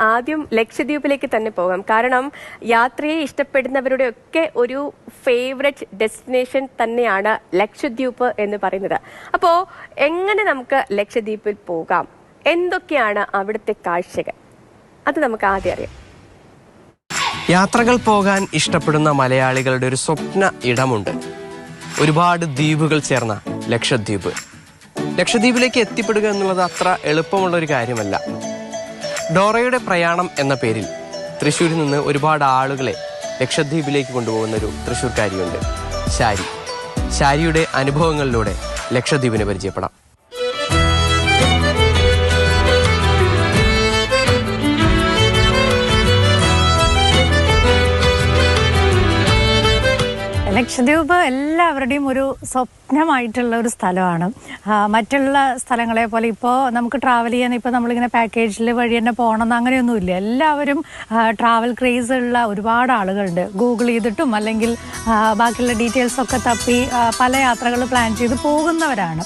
ആദ്യം ലക്ഷദ്വീപിലേക്ക് തന്നെ പോകാം. കാരണം യാത്രയെ ഇഷ്ടപ്പെടുന്നവരുടെ ഒക്കെ ഒരു ഫേവറേറ്റ് ഡെസ്റ്റിനേഷൻ തന്നെയാണ് ലക്ഷദ്വീപ് എന്ന് പറയുന്നത്. അപ്പോ എങ്ങനെ നമുക്ക് ലക്ഷദ്വീപിൽ പോകാം? എന്തൊക്കെയാണ് അവിടുത്തെ കാഴ്ചകൾ? അത് നമുക്ക് ആദ്യം അറിയാം. യാത്രകൾ പോകാൻ ഇഷ്ടപ്പെടുന്ന മലയാളികളുടെ ഒരു സ്വപ്ന ഇടമുണ്ട്. ഒരുപാട് ദ്വീപുകൾ ചേർന്ന ലക്ഷദ്വീപ്. ലക്ഷദ്വീപിലേക്ക് എത്തിപ്പെടുക എന്നുള്ളത് അത്ര എളുപ്പമുള്ള ഒരു കാര്യമല്ല. ഡോറയുടെ പ്രയാണം എന്ന പേരിൽ തൃശ്ശൂരിൽ നിന്ന് ഒരുപാട് ആളുകളെ ലക്ഷദ്വീപിലേക്ക് കൊണ്ടുപോകുന്ന ഒരു തൃശ്ശൂർക്കാരിയുണ്ട്. ശാരി. ശാരിയുടെ അനുഭവങ്ങളിലൂടെ ലക്ഷദ്വീപിനെ പരിചയപ്പെടാം. ലക്ഷദ്വീപ് എല്ലാവരുടെയും ഒരു സ്വപ്നമായിട്ടുള്ള ഒരു സ്ഥലമാണ്. മറ്റുള്ള സ്ഥലങ്ങളെ പോലെ ഇപ്പോൾ നമുക്ക് ട്രാവൽ ചെയ്യാൻ ഇപ്പോൾ നമ്മളിങ്ങനെ പാക്കേജിൽ വഴി തന്നെ പോകണമെന്ന് അങ്ങനെയൊന്നുമില്ല എല്ലാവരും ട്രാവൽ ക്രേസ് ഉള്ള ഒരുപാട് ആളുകളുണ്ട്. ഗൂഗിൾ ചെയ്തിട്ടും അല്ലെങ്കിൽ ബാക്കിയുള്ള ഡീറ്റെയിൽസ് ഒക്കെ തപ്പി പല യാത്രകൾ പ്ലാൻ ചെയ്ത് പോകുന്നവരാണ്.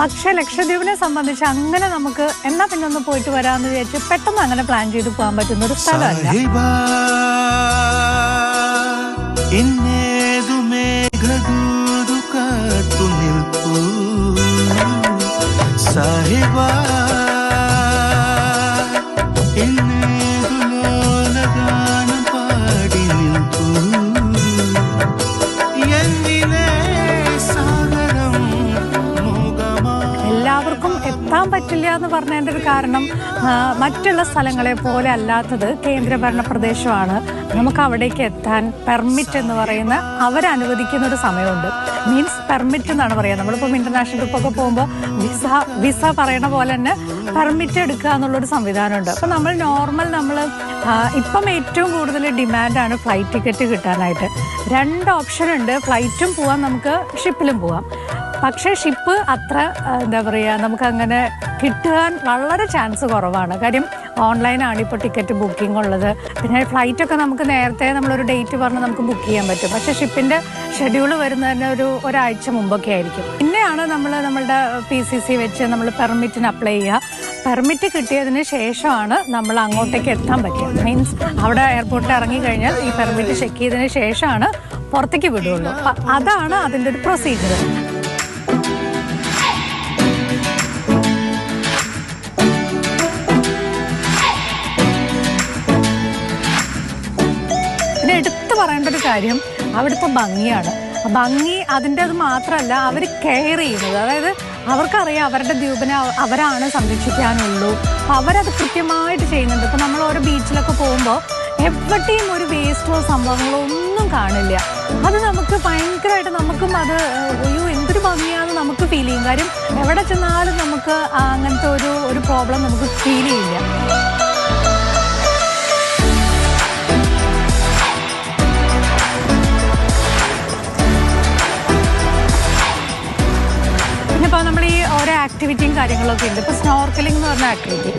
പക്ഷേ ലക്ഷദ്വീപിനെ സംബന്ധിച്ച് അങ്ങനെ നമുക്ക് എന്നാ പിന്നെ ഒന്ന് പോയിട്ട് വരാമെന്ന് വിചാരിച്ച് പെട്ടെന്ന് അങ്ങനെ പ്ലാൻ ചെയ്ത് പോകാൻ പറ്റുന്ന ഒരു സ്ഥലമല്ല. என்ன എത്താൻ പറ്റില്ല എന്ന് പറഞ്ഞതിന്റെ ഒരു കാരണം മറ്റുള്ള സ്ഥലങ്ങളെ പോലെ അല്ലാത്തത് കേന്ദ്രഭരണ പ്രദേശമാണ്. നമുക്ക് അവിടേക്ക് എത്താൻ പെർമിറ്റ് എന്ന് പറയുന്ന അവരനുവദിക്കുന്ന ഒരു സമയമുണ്ട്. മീൻസ് പെർമിറ്റ് എന്നാണ് പറയുക. നമ്മളിപ്പം ഇന്റർനാഷണൽ ട്രിപ്പൊക്കെ പോകുമ്പോൾ വിസ വിസ പറയണ പോലെ തന്നെ പെർമിറ്റ് എടുക്കുക എന്നുള്ളൊരു സംവിധാനമുണ്ട്. അപ്പോൾ നമ്മൾ നോർമൽ നമ്മൾ ഇപ്പം ഏറ്റവും കൂടുതൽ ഡിമാൻഡാണ് ഫ്ലൈറ്റ് ടിക്കറ്റ് കിട്ടാനായിട്ട്. രണ്ട് ഓപ്ഷൻ ഉണ്ട് ഫ്ലൈറ്റും പോവാം നമുക്ക് ഷിപ്പിലും പോവാം. പക്ഷേ ഷിപ്പ് അത്ര എന്താ പറയുക നമുക്ക് അങ്ങനെ കിട്ടാൻ വളരെ ചാൻസ് കുറവാണ്. കാര്യം ഓൺലൈനാണ് ഇപ്പോൾ ടിക്കറ്റ് ബുക്കിംഗ് ഉള്ളത് പിന്നെ ഫ്ലൈറ്റൊക്കെ നമുക്ക് നേരത്തെ നമ്മളൊരു ഡേറ്റ് പറഞ്ഞ് നമുക്ക് ബുക്ക് ചെയ്യാൻ പറ്റും. പക്ഷേ ഷിപ്പിന്റെ ഷെഡ്യൂൾ വരുന്നതിന് ഒരു ഒരാഴ്ച മുമ്പൊക്കെ ആയിരിക്കും. പിന്നെയാണ് നമ്മൾ നമ്മളുടെ പി സി സി വെച്ച് നമ്മൾ പെർമിറ്റിന് അപ്ലൈ ചെയ്യുക. പെർമിറ്റ് കിട്ടിയതിന് ശേഷമാണ് നമ്മൾ അങ്ങോട്ടേക്ക് എത്താൻ പറ്റുക. മീൻസ് അവിടെ എയർപോർട്ടിൽ ഇറങ്ങി കഴിഞ്ഞാൽ ഈ പെർമിറ്റ് ചെക്ക് ചെയ്തതിന് ശേഷമാണ് പുറത്തേക്ക് വിടുള്ളൂ അതാണ് അതിന്റെ ഒരു പ്രൊസീജിയർ. പറയേണ്ട ഒരു കാര്യം അവിടുത്തെ ഭംഗിയാണ്. ഭംഗി അതിന്റെ അത് മാത്രമല്ല അവർ കെയർ ചെയ്യുന്നത്. അതായത് അവർക്കറിയാം അവരുടെ ദ്വീപിനെ അവരാണ് സംരക്ഷിക്കാനുള്ളൂ. അവരത് കൃത്യമായിട്ട് ചെയ്യുന്നുണ്ട്. ഇപ്പം നമ്മൾ ഓരോ ബീച്ചിലൊക്കെ പോകുമ്പോൾ എവിടെയും ഒരു വേസ്റ്റോ സംഭവങ്ങളോ ഒന്നും കാണില്ല. അത് നമുക്ക് ഭയങ്കരമായിട്ട് നമുക്കും അത് അയ്യോ എന്തൊരു ഭംഗിയാണെന്ന് നമുക്ക് ഫീൽ ചെയ്യും. കാര്യം എവിടെ ചെന്നാലും നമുക്ക് അങ്ങനത്തെ ഒരു ഒരു പ്രോബ്ലം നമുക്ക് ഫീൽ ചെയ്യില്ല. കാര്യങ്ങളൊക്കെ ഉണ്ട്. ഇപ്പോൾ സ്നോർക്കലിംഗ് എന്ന് പറഞ്ഞ ആക്ടിവിറ്റി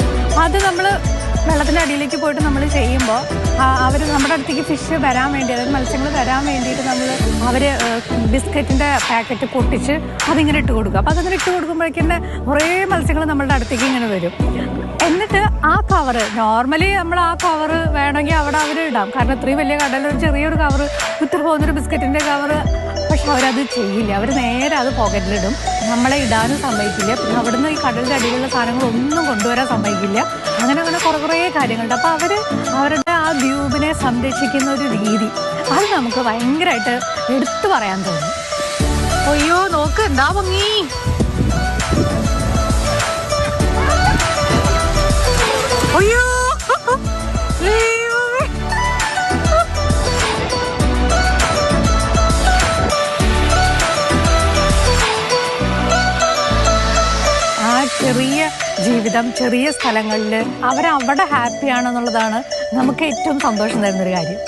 അത് നമ്മൾ വെള്ളത്തിന്റെ അടിയിലേക്ക് പോയിട്ട് നമ്മൾ ചെയ്യുമ്പോൾ അവർ നമ്മുടെ അടുത്തേക്ക് ഫിഷ് വരാൻ വേണ്ടി അതായത് മത്സ്യങ്ങൾ വരാൻ വേണ്ടിയിട്ട് നമ്മൾ അവർ ബിസ്ക്കറ്റിന്റെ പാക്കറ്റ് പൊട്ടിച്ച് അതിങ്ങനെ ഇട്ട് കൊടുക്കുക അപ്പോൾ അതിങ്ങനെ ഇട്ട് കൊടുക്കുമ്പോഴേക്കും കുറേ മത്സ്യങ്ങൾ നമ്മളുടെ അടുത്തേക്ക് ഇങ്ങനെ വരും. എന്നിട്ട് ആ കവർ നോർമലി നമ്മൾ ആ കവർ വേണമെങ്കിൽ അവിടെ അവർ ഇടാം. കാരണം ഇത്രയും വലിയ കടലിൽ ഒരു ചെറിയൊരു കവർ ഇത്ര പോകുന്നൊരു ബിസ്ക്കറ്റിന്റെ കവറ് പക്ഷെ അവരത് ചെയ്യില്ല. അവർ നേരെ അത് പോക്കറ്റിലിടും നമ്മളെ ഇടാനും സമ്മതിക്കില്ല. പിന്നെ അവിടുന്ന് ഈ കടലിന്റെ അടിയിലുള്ള സാധനങ്ങളൊന്നും കൊണ്ടുവരാൻ സമ്മതിക്കില്ല. അങ്ങനെ അങ്ങനെ കുറേ കുറേ കാര്യങ്ങളുണ്ട്. അപ്പോൾ അവർ അവരുടെ ആ ദ്വീപിനെ സംരക്ഷിക്കുന്ന ഒരു രീതി. അത് നമുക്ക് ഭയങ്കരമായിട്ട് എടുത്തു പറയാൻ തോന്നും. അയ്യോ നോക്ക് എന്താ ഭംഗി? ജീവിതം ചെറിയ സ്ഥലങ്ങളിൽ അവരവിടെ ഹാപ്പിയാണെന്നുള്ളതാണ് നമുക്ക് ഏറ്റവും സന്തോഷം തരുന്നൊരു കാര്യം.